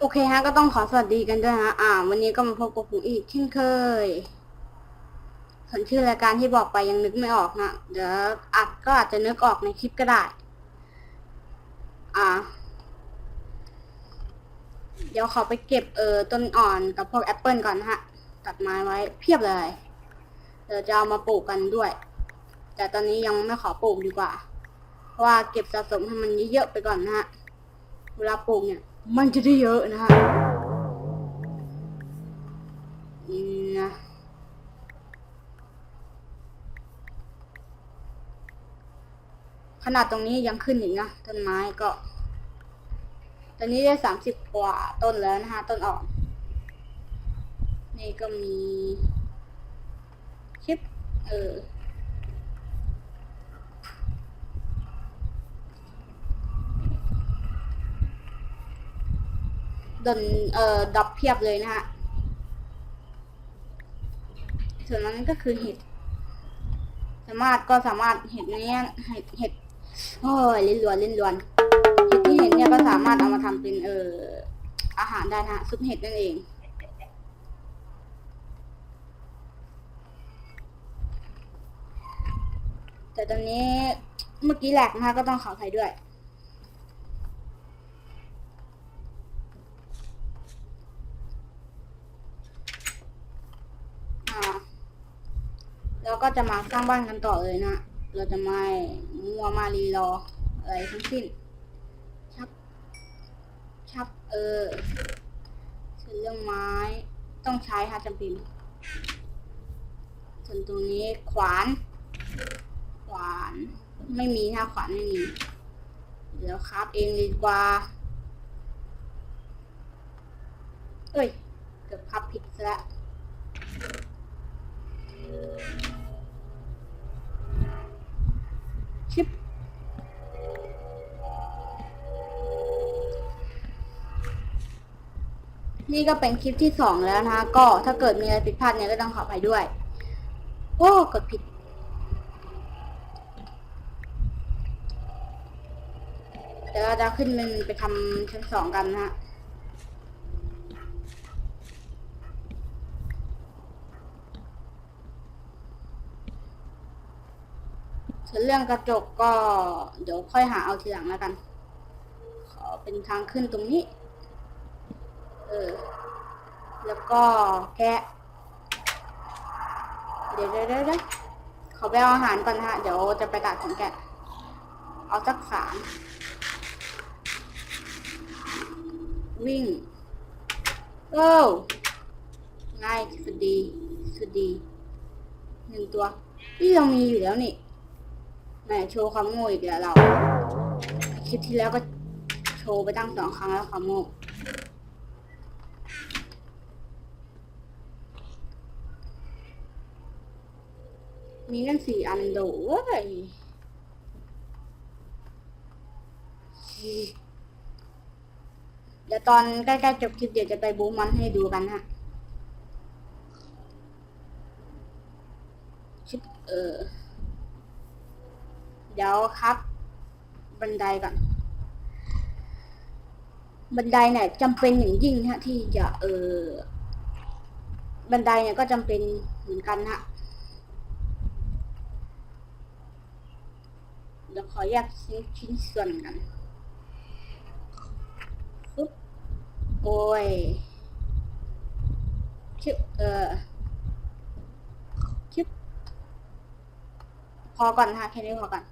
โอเคฮะก็ต้องขอสวัสดีกันด้วยฮะอ่า วันนี้ก็มาพบกับผมอีกเช่นเคยส่วนชื่อรายการที่บอกไปยังนึกไม่ออกนะเดี๋ยวอัดก็อาจจะนึกออกในคลิปก็ได้ อ่า เดี๋ยวขอไปเก็บเออต้นอ่อนกับพวกแอปเปิลก่อนนะฮะ ตัดไม้ไว้เพียบเลย เดี๋ยวจะเอามาปลูกกันด้วย แต่ตอนนี้ยังไม่ขอปลูกดีกว่า เพราะว่าเก็บสะสมให้มันเยอะๆไปก่อนนะฮะ เวลาปลูกเนี่ย มันจะได้เยอะนะฮะนี่นะขนาดตรงนี้ยังขึ้นอีกนะต้นไม้ก็ ตอนนี้ได้สามสิบกว่าต้นแล้วนะฮะต้นอ่อนนี่ก็มีชิปเออ ดนเอ่อดับเพียบเลยนะฮะส่วนนั้นก็คือเห็ดสามารถก็สามารถเห็ดเนี้ยเห็ดเห็ดโอ้ยเลิ้นลวนเลิ้นลวนเห็ดที่เห็นเนี่ยก็สามารถเอามาทำเป็นเอ่ออาหารได้นะซุปเห็ดนั่นเองแต่ตอนนี้เมื่อกี้แหลกนะฮะก็ต้องขออภัยด้วย อ่า เราก็จะมาสร้างบ้านกันต่อเลยนะ เราจะไม่มัวมารีรออะไรทั้งสิ้น ชับ ชับเออส่วนเรื่องไม้ต้องใช้ฮะจำเป็นส่วนตรงนี้ขวาน ขวานไม่มีฮะขวานไม่มี เดี๋ยวคราฟเองดีกว่า เอ้ย เกือบคราฟผิดซะแล้ว นี่ก็เป็นคลิปที่สองแล้วนะคะ ก็ถ้าเกิดมีอะไรผิดพลาดเนี่ยก็ต้องขออภัยด้วย โอ้กดผิด เดี๋ยวเราจะขึ้นมันไปทำชั้นสองกันนะฮะส่วนเรื่องกระจกก็เดี๋ยวค่อยหาเอาทีหลังแล้วกัน ขอเป็นทางขึ้นตรงนี้ เออ แล้วก็แกะเดี๋ยวเดี๋ยวเดี๋ยวเดี๋ยวขอไปเอาอาหารก่อนนะฮะ เดี๋ยวจะไปตัดของแกะ เอาสักสามวิ่งโอ้ง่ายสุดดี สุดดีหนึ่งตัว นี่เรามีอยู่แล้วนี่แหมโชว์ความโง่อีกแล้วเรา คลิปที่แล้วก็โชว์ไปตั้งสองครั้งแล้วความโง่ มีนั่นสี่อันโดเว้ยเดี๋ยวตอนใกล้ๆจบคลิปเดี๋ยวจะไปบูมมันให้ดูกันฮะชิปเออ เดี๋ยวครับ บันไดก่อน บันไดเนี่ยจำเป็นอย่างยิ่งฮะที่จะเออ บันไดเนี่ยก็จำเป็นเหมือนกันฮะ เดี๋ยวขอแยกชิ้นชิ้นส่วนกันปึ๊บโอ้ยชึบเออชึบพอก่อนนะคะแค่นี้พอก่อน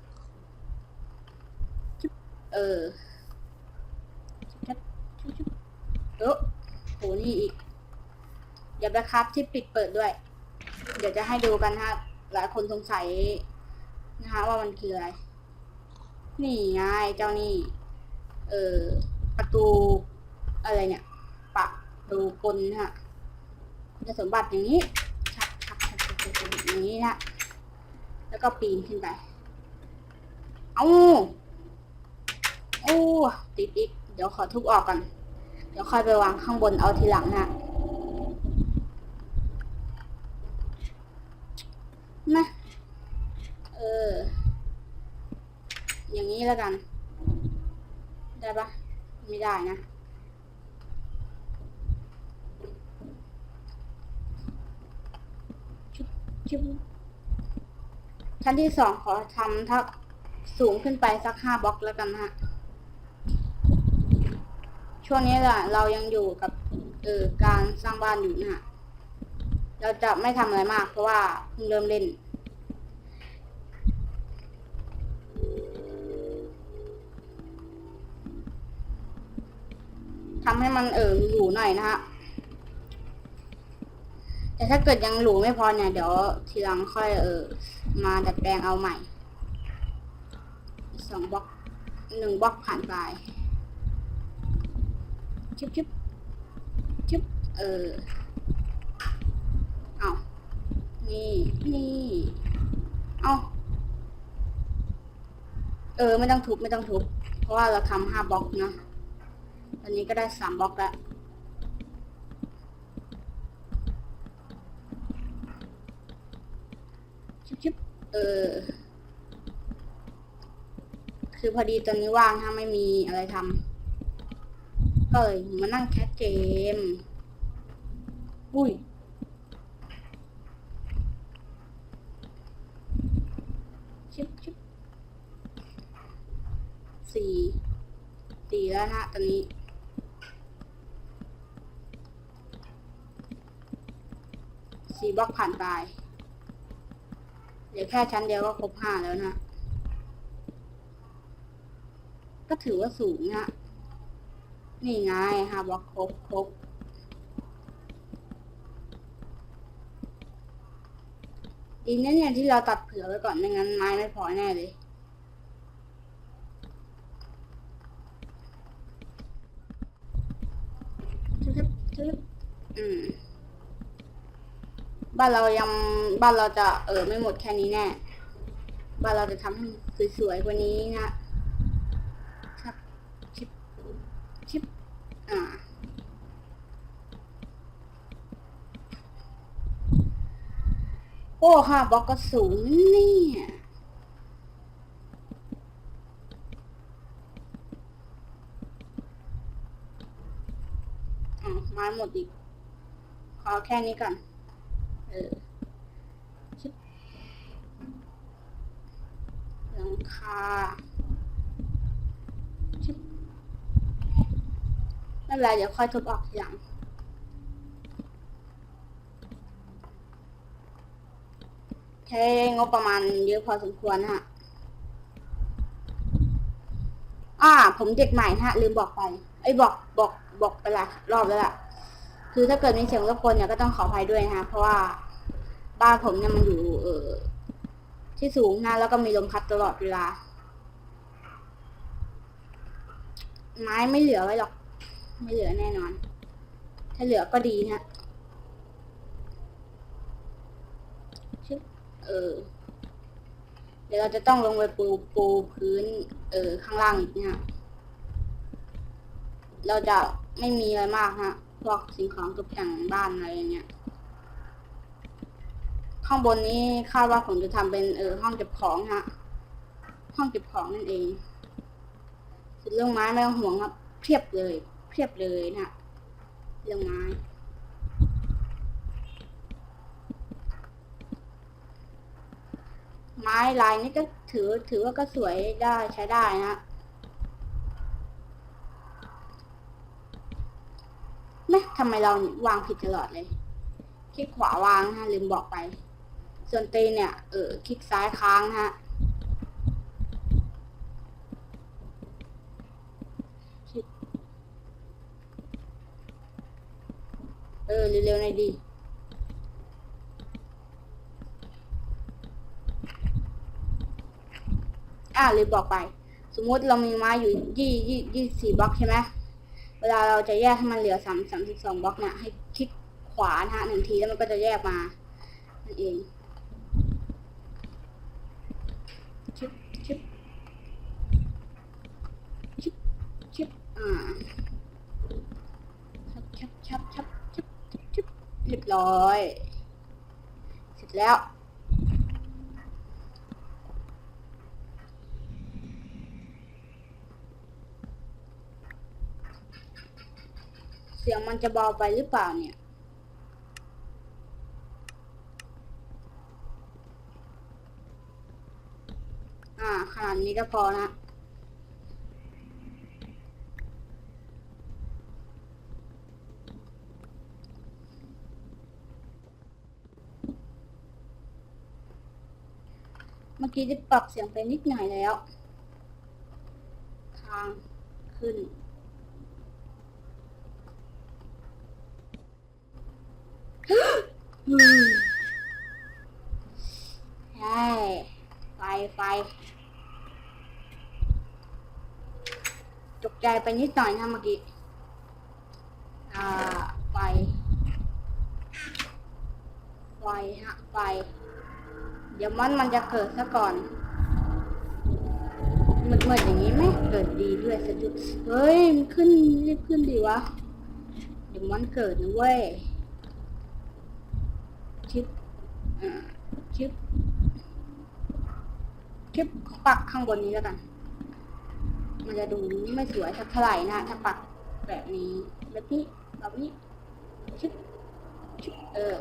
ชิบเออชับชุบชุบเออโหนี่อีก เดี๋ยวไปครับที่ปิดเปิดด้วย เดี๋ยวจะให้ดูกันฮะหลายคนสงสัยนะคะว่ามันคืออะไร นี่ไงเจ้านี่ เออประตูอะไรเนี่ยปะตูกลนะฮะคุณสมบัติอย่างนี้ชับชับชับชับชับชับอย่างนี้นะแล้วก็ปีนขึ้นไปเอาโอ้ติดอีกเดี๋ยวขอทุบออกก่อนเดี๋ยวค่อยไปวางข้างบนเอาทีหลังนะนะเออ อย่างนี้แล้วกัน ได้ปะไม่ได้นะ ชั้นที่สองขอทำทับสูงขึ้นไปสักห้าบล็อกแล้วกันฮะ ช่วงนี้แหละเรายังอยู่กับเออการสร้างบ้านอยู่นะฮะ เราจะไม่ทำอะไรมากเพราะว่าเพิ่งเริ่มเล่น ทำให้มันเออหรูหน่อยนะฮะแต่ถ้าเกิดยังหรูไม่พอเนี่ย เดี๋ยวทีหลังค่อยเออ มาดัดแปลงเอาใหม่สองบล็อกหนึ่งบล็อกผ่านไปชิบชิบชิบเออเอานี่นี่เอาเออ ไม่ต้องทุบไม่ต้องทุบ เพราะว่าเราทำห้าบล็อกนะ อนนี้ก็ได้สามบล็อกแล้วชิบชิบเออ คือพอดีตอนนี้ว่างถ้าไม่มีอะไรทำก็เลยมานั่งแคสเกม อุ้ยชิบชิบสี่สี่แล้วนะตอนนี้ สี่บล็อกผ่านไปเดี๋ยวแค่ชั้นเดียวก็ครบห้าแล้วนะ ก็ถือว่าสูงนะ นี่ไงห้าบล็อกครบครบดีนะเนี่ยที่เราตัดเผื่อไว้ก่อนไม่งั้นไม้ไม่พอแน่เลยทึบทึบอืม บ้านเรายังบ้านเราจะเออไม่หมดแค่นี้แน่ บ้านเราจะทำให้สวยๆกว่านี้นะครับชิปชิปอ่าโอ้ค่ะบล็อกก็สูงเนี่ยอ่าไม้หมดอีกขอแค่นี้ก่อน เออชิบหลังคาชิบไม่เป็นไรเดี๋ยวค่อยทุบออกทีหลังใช้งบประมาณเยอะพอสมควรนะฮะอ่า ผมเด็กใหม่นะฮะ ลืมบอกไป ไอ้บอกบอกบอกไปลายรอบแล้วล่ะ คือถ้าเกิดมีเสียงรบกวนเนี่ยก็ต้องขออภัยด้วยนะฮะเพราะว่าบ้านผมเนี่ยมันอยู่ เออที่สูงนะแล้วก็มีลมพัดตลอดเวลา ไม้ไม่เหลือไว้หรอก ไม่เหลือแน่นอน ถ้าเหลือก็ดีนะฮะเออ เดี๋ยวเราจะต้องลงไปปูปูพื้น เออ ข้างล่างอีกเนะเราจะไม่มีอะไรมากฮะ วกสิ่งของตกแต่งบ้านอะไรอย่างเงี้ย ข้างบนนี้คาดว่าผมจะทำเป็นเออห้องเก็บของฮะ ห้องเก็บของนั่นเองส่วนเรื่องไม้ไม่ต้องห่วงครับเพียบเลยเพียบเลยนะเรื่องไม้ไม้ลายนี้ก็ถือถือว่าก็สวยได้ใช้ได้นะ แม่ทำไมเราวางผิดตลอดเลย คลิกขวาวางนะลืมบอกไป ส่วนตีเนี่ย เออคลิกซ้ายค้างนะฮะเออ เร็วๆหน่อยดี อ่าลืมบอกไป สมมติเรามีไม้อยู่ยี่ยี่ยี่สี่บล็อกใช่ไหม เวลาเราจะแยกให้มันเหลือสามสามสิบสองบล็อกเนี่ยให้คลิกขวานะฮะหนึ่งทีแล้วมันก็จะแยกมานั่นเองชิบชิบชิบชิบอ่าชับชับชับชับชับชับเรียบร้อย เสร็จแล้ว สียงมันจะเบาไปหรือเปล่าเนี่ย อ่า ขนาดนี้ก็พอนะเมื่อกี้จะปรับเสียงไปนิดหน่อยแล้ว ทางขึ้น ใช่ไฟไฟตกใจไปนิดหน่อยนะเมื่อกี้ อ่า ไฟ ไฟฮะ ไฟ เดี๋ยวมันมันจะเกิดซะก่อนมืดๆอย่างนี้ไหมเกิดดีด้วยสะดุดเฮ้ย มันขึ้นรีบขึ้นดีวะ เดี๋ยวมันเกิดนะเว้ย ชิปอ่าชิปชิปปักข้างบนนี้แล้วกัน มันจะดูไม่สวยสักเท่าไหร่นะถ้าปักแบบนี้แบบนี้แบบนี้ชิปชิปเออ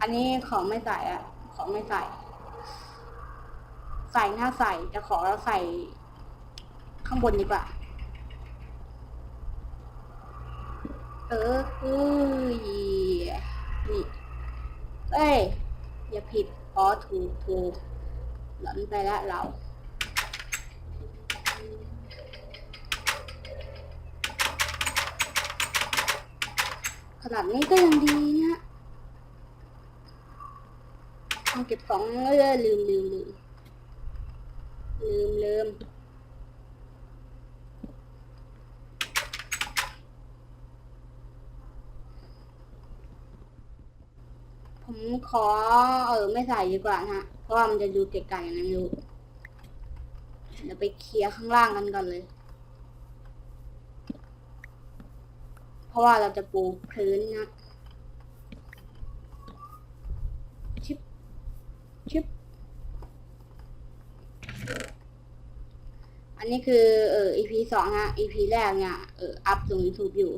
อันนี้ของไม่ใส่อะของไม่ใส่ ใส่หน้าใส่จะขอใส่ข้างบนดีกว่า เออคือนี่เอ้ย อย่าผิด อ๋อ ถูกถูกหลอนไปแล้วเราขนาดนี้ก็ยังดีนะเอาเก็บของเออลืมลืมลืมลืมลืม ขอ เออ ไม่ใส่ดีกว่านะฮะ เพราะว่ามันจะดูเกะกะอย่างนั้นดูเดี๋ยวไปเคลียร์ข้างล่างกันก่อนเลย เพราะว่าเราจะปูพื้นนะ ชิป ชิป อันนี้คือ เออ EP สองฮะ EP แรกเนี่ย เออ อัพลง YouTube อยู่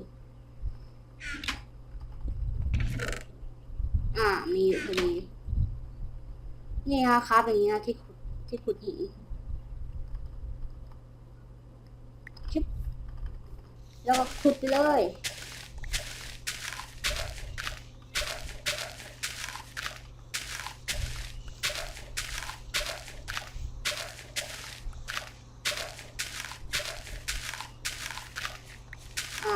อ่า มีอยู่พอดี นี่นะครับอย่างนี้นะที่ขุดที่ขุดหินชิปแล้วก็ขุดไปเลย อ่า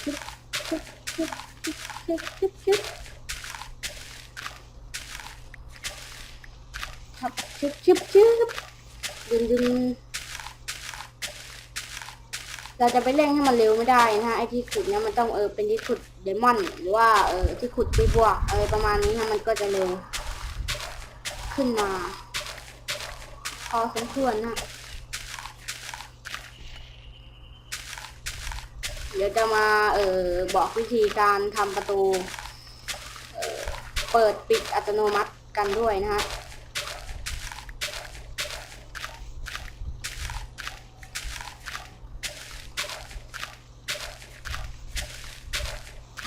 ชึบชึบชึบชึบชึบชึบครับชึบชึบชึบดึงดึง เราจะไปเร่งให้มันเร็วไม่ได้นะฮะไอที่ขุดเนี่ยมันต้องเออเป็นที่ขุดเดมอนหรือว่าเออที่ขุดด้วยบวกเอะไรประมาณนี้ฮะมันก็จะเร็วขึ้นมา พอสมควรนะเดี๋ยวจะมาเออบอกวิธีการทำประตูเออเปิดปิดอัตโนมัติกันด้วยนะฮะ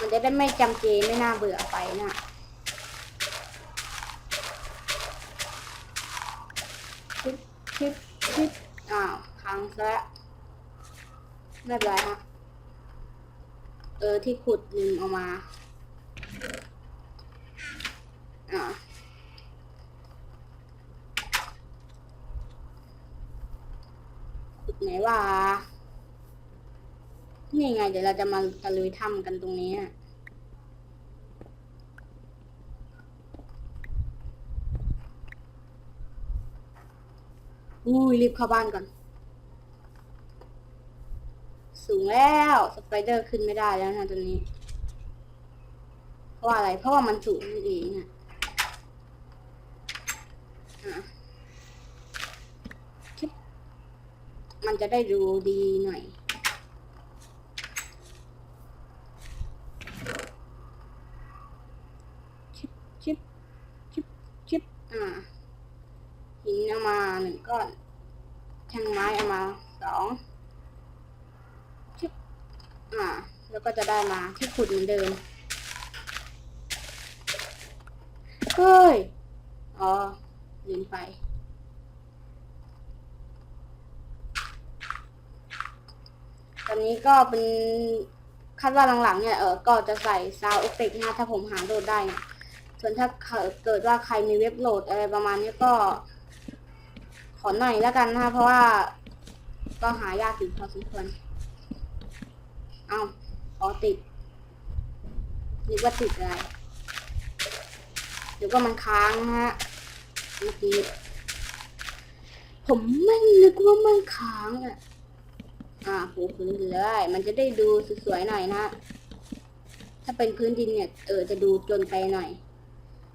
มันจะ ได้ไม่จำเจไม่น่าเบื่อไปนะชิปชิปชิปอ้าวพังซะแล้วไม่เป็นไรฮะเออที่ขุดลืมเอามาอ่าขุดไหนว่านี่ไง เดี๋ยวเราจะมาตะลุยถ้ำกันตรงนี้อะ อุ้ยรีบเข้าบ้านก่อน สูงแล้ว สไปเดอร์ขึ้นไม่ได้แล้วนะตอนนี้ เพราะอะไร เพราะว่ามันสูงนั่นเองอะมันจะได้ดูดีหน่อย ชิบชิบชิบชิบอ่า นเอามาหนึ่งก้อนแท่งไม้เอามาสองชิบอ่า แล้วก็จะได้มาที่ขุดเหมือนเดิมเฮ้ยอ๋อลืมไปตอนนี้ก็เป็นคาดว่าหลังๆเนี่ยเออก็จะใส่ซาวเอฟเฟกต์นะถ้าผมหาโหลดได้ ส่วนถ้าเกิดว่าใครมีเว็บโหลดอะไรประมาณนี้ก็ ขอหน่อยแล้วกันนะเพราะว่า ก็หายากอยู่พอสมควรเอาขอติดนึกว่าติดอะไรหรือว่ามันค้างนะฮะเมื่อกี้ผมไม่นึกว่ามันค้างอะอ่าปูพื้นเลยมันจะได้ดูสวยๆหน่อยนะ ถ้าเป็นพื้นดินเนี่ย เออจะดูจนไปหน่อย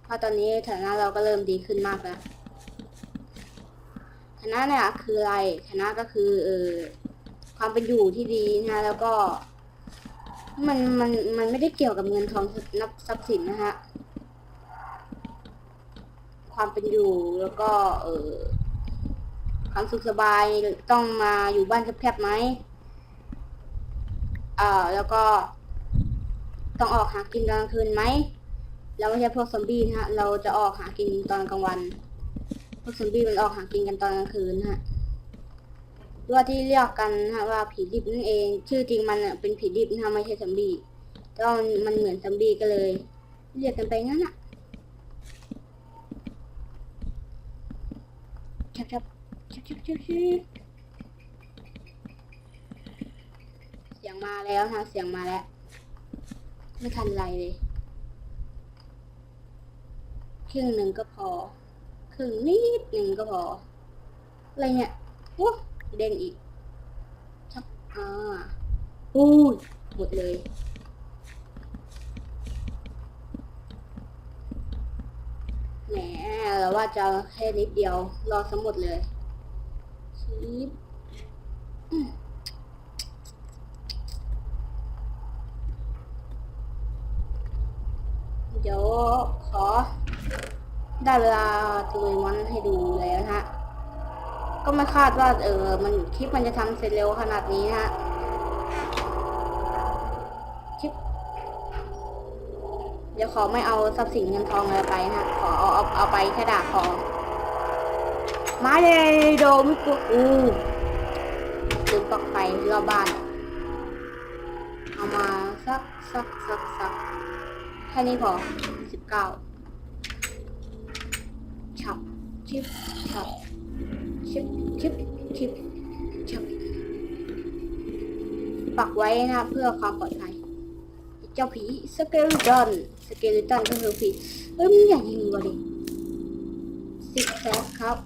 เพราะตอนนี้ฐานะเราก็เริ่มดีขึ้นมากแล้ว ฐานะเนี่ยคืออะไรฐานะก็คือเออความเป็นอยู่ที่ดีนะแล้วก็มันมันมันไม่ได้เกี่ยวกับเงินทองนับทรัพย์สินนะฮะความเป็นอยู่แล้วก็ เออความสุขสบายต้องมาอยู่บ้านแคบๆไหมเอ่อแล้วก็ ต้องออกหากินตอนกลางคืนไหมเราไม่ใช่พวกซอมบี้นะฮะ เราจะออกหากินตอนกลางวัน วกซอมบี้มันออกหากินกันตอนกลางคืนนะฮะหรือว่าที่เรียกกันนะฮะว่าผีดิบนั่นเอง ชื่อจริงมันอะเป็นผีดิบนะไม่ใช่ซอมบี้ต่ว่ามันมันเหมือนซอมบี้ก็เลย เรียกกันไปงั้นอะชับชับชับชับชับเสียงมาแล้วนะเสียงมาแล้ว ไม่ทันไรเลยครึ่งหนึ่งก็พอ ครึ่งนิดหนึ่งก็พอ อะไรเนี่ยโอ้เด่นอีกชักอ่าอู้ยหมดเลยแหมเราว่าจะแค่นิดเดียว รอสมหมดเลยชีบอืมเดี๋ยวขอ ได้เวลาตุยมันให้ดูแล้วนะฮะ ก็ไม่คาดว่าเออมันคลิปมันจะทำเสร็จเร็วขนาดนี้นะฮะคลิป เดี๋ยวขอไม่เอาทรัพย์สินเงินทองอะไรไปนะฮะ ขอเอาเอาเอาไปแค่ดาบพอมาเลยโดมิกุอูลืมปลักไฟรอบบ้าน เอามาสักสักสักสักแค่นี้พอสิบเก้า ฉับ ชิบฉับชิบชิบชิบฉับปักไว้นะเพื่อความปลอดภัย เจ้าผีสเกลิตันสเกลิตันก็คือผีเอ้ยมึงอย่ายิงวะดิสิบแซกครับ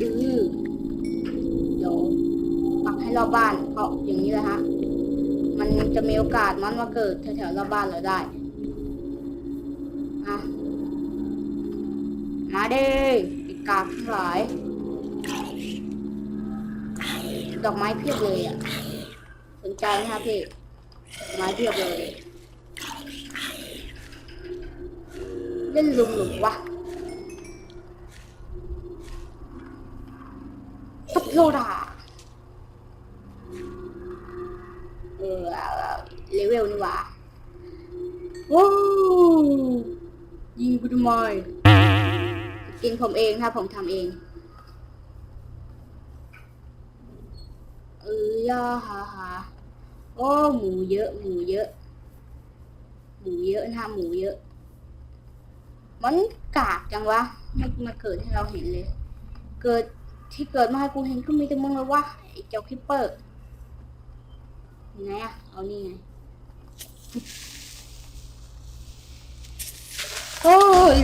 อือเดี๋ยวปักให้รอบบ้านเพราะอย่างนี้แหละฮะมันจะมีโอกาสมันมาเกิดแถวๆรอบบ้านเราได้ มาดิไอ้กาทั้งหลาย ดอกไม้เพียบเลยอะ สนใจไหมครับพี่ดอกไม้เพียบเลย เล่นลุมหรือวะตับโลดาเออเลเวลนี่ว่าว้าวยิงกูทำไม กินผมเองถ้าผมทำเองเออย่าฮาฮาโอ้หมูเยอะ หมูเยอะ หมูเยอะนะหมูเยอะ มันกากจังวะไม่มาเกิดให้เราเห็นเลย เกิดที่เกิดมาให้กูเห็นก็มีแต่มึงแล้ววะไอ้เจ้าคิปเปอร์ยังไงอะเอานี่ไงโอ้ย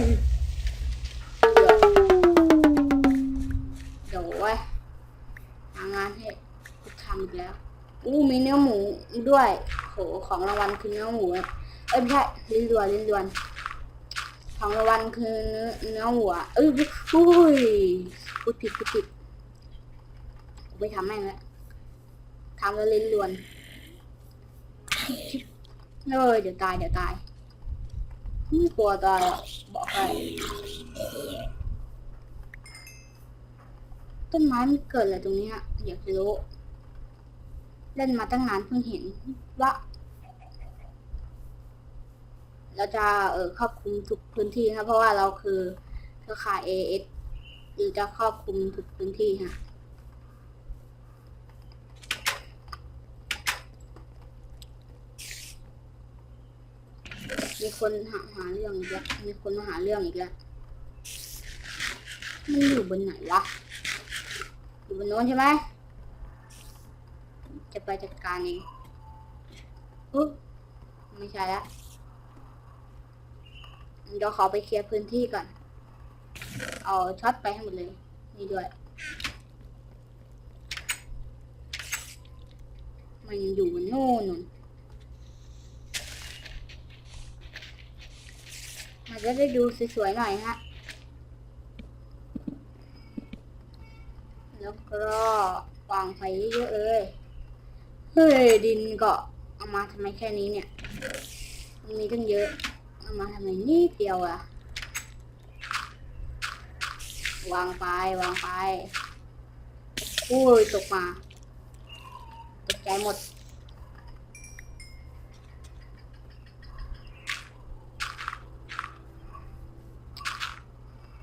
งานให้กูทำอีกแล้วอู้มีเนื้อหมูด้วยโหของรางวัลคือเนื้อหมูเอ้ยไม่ใช่ลิ้นดวนลิ้นดวนของรางวัลคือเนื้อเนื้อหัว เอ้ยอุ้ยพูดผิดพูดผิดกูไปทำแม่งแล้วทำแล้วลิ้นดวนเลยเดี๋ยวตายเดี๋ยวตายไม่กลัวตายบอกให้ ต้นไม้มันเกิดอะไรตรงเนี้ยอยากรู้ เล่นมาตั้งนานเพิ่งเห็นว่าเราจะเออครอบคลุมทุกพื้นที่นะเพราะว่าเราคือเครือข่าย AS หรือจะครอบคลุมทุกพื้นที่ฮะมีคนหาหาเรื่องอีกแล้วมีคนมาหาเรื่องอีกแล้ว มันอยู่บนไหนวะ อยู่บนโน้นใช่ไหมจะไปจัดการเองอุ๊บไม่ใช่ละเดี๋ยวขอไปเคลียร์พื้นที่ก่อน เอาช็อตไปให้หมดเลย นี่ด้วย มันอยู่บนโน่นนู่นมันจะได้ดูสวยๆหน่อยฮะ แล้ว ก็วางไฟเยอะเลยเฮ้ยดินก็เอามาทำไมแค่นี้เนี่ย มันมีตั้งเยอะ เอามาทำไมนิดเดียวอะวางไปวางไปอุ้ยตกมาตกใจหมด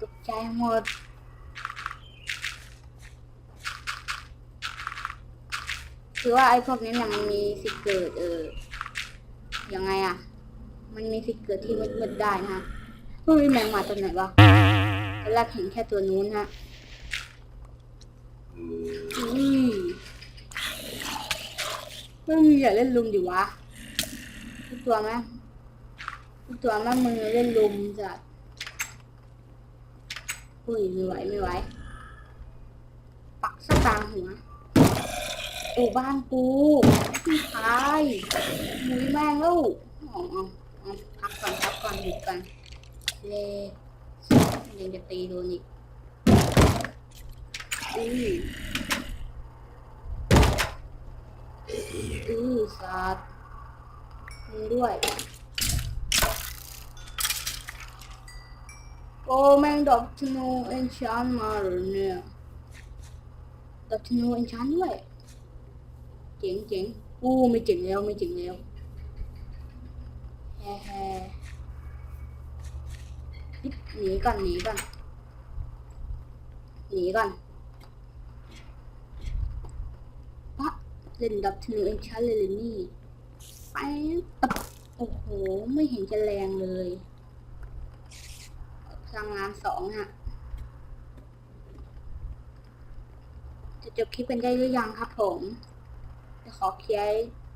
ตกใจหมด คือว่าไอ้พวกนี้เนี่ยมันมีสิทธิ์เกิดเออยังไงอะมันมีสิทธิ์เกิดที่มืดๆได้นะฮะเฮ้ยแมงมาตัวไหนวะตอนแรกเห็นแค่ตัวนู้นฮะอุ้ยเฮ้ยอย่าเล่นลุมดิวะทุกตัวไหมทุกตัวแม่มึงเล่นลุมจัดอุ้ยไม่ไหวไม่ไหวปักสกกลางหัว โอ้บ้านกูพี่ชายมุ้ยแม่งแล้วอ๋ออ๋ออ๋อพักก่อนพักก่อนหยุดก่อนเลยังจะตีโดนอีกอืออือสัตว์มึงด้วย โอ้แม่งดอกธนูเอนชานมาหรือเนี่ยดอกธนูเอนชานด้วย เจ๋งเจ๋งอู้ไม่เจ๋งแล้วไม่เจ๋งแล้วแฮ่แฮ่อิ๊บหนีก่อนหนีก่อนหนีก่อนปะเล่นดับธนูเองชันเลยเลยนี่ไปตับโอ้โห ไม่เห็นจะแรงเลยพลังงานสองอะจะจบคลิปกันได้หรือยังครับผม ขอเคลียร์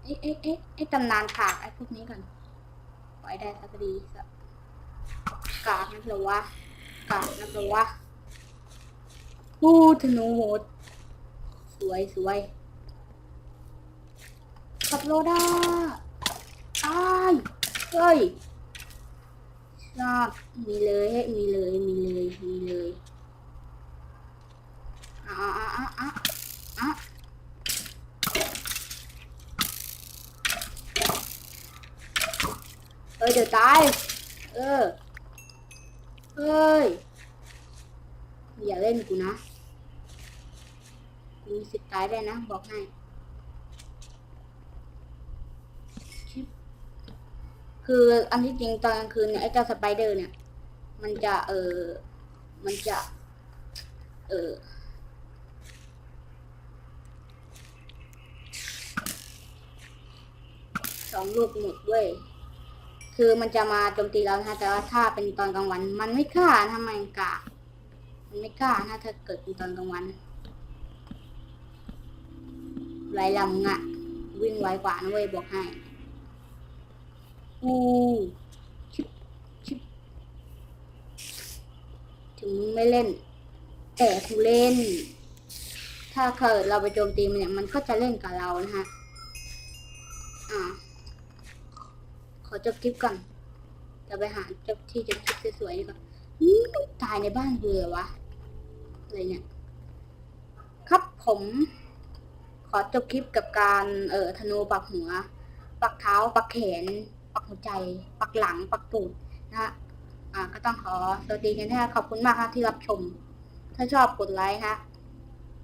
ไอ้ไอ้ไอ้ไอ้ตำนานฉากไอ้พวกนี้ก่อนไว้ได้สักดีสักกากนักเหรอวะกากนักเหรอวะพูดธนูโหดสวยสวยขับโลด้าตายเฮ้ยชอบมีเลยให้มีเลย มีเลยมีเลยอะอะอะอะอะ เอ้ยเดี๋ยวตาย เออ เฮ้ย อย่าเล่นกูนะกูมีสิทธิ์ตายได้นะ บอกให้คืออันที่จริงตอนกลางคืนเนี่ยไอ้เจ้าสไปเดอร์เนี่ย มันจะเออมันจะ เออสองลูกหมดด้วย คือมันจะมาโจมตีเรานะแต่ว่าถ้าเป็นตอนกลางวัน มันไม่กล้าทำไมกล้ามันไม่กล้านะถ้าเกิดเป็นตอนกลางวันไรลำงะวิ่งไวกว่านะเว้ยบอกให้อู้ชิบชิบถึงมึงไม่เล่น แต่กูเล่น ถ้าเกิดเราไปโจมตีมันเนี่ยมันก็จะเล่นกับเรานะฮะอ่า ขอจบคลิปก่อนจะไปหาจบที่จบคลิปสวยๆดีกว่าตายในบ้านเบื่อวะอะไรเนี่ย ครับผม ขอจบคลิปกับการเอ่อธนูปักหัว ปักเท้า ปักแขน ปักหัวใจ ปักหลัง ปักตูดนะฮะอ่าก็ต้องขอสวัสดีกันนะขอบคุณมากครับที่รับชม ถ้าชอบกดไลค์ฮะ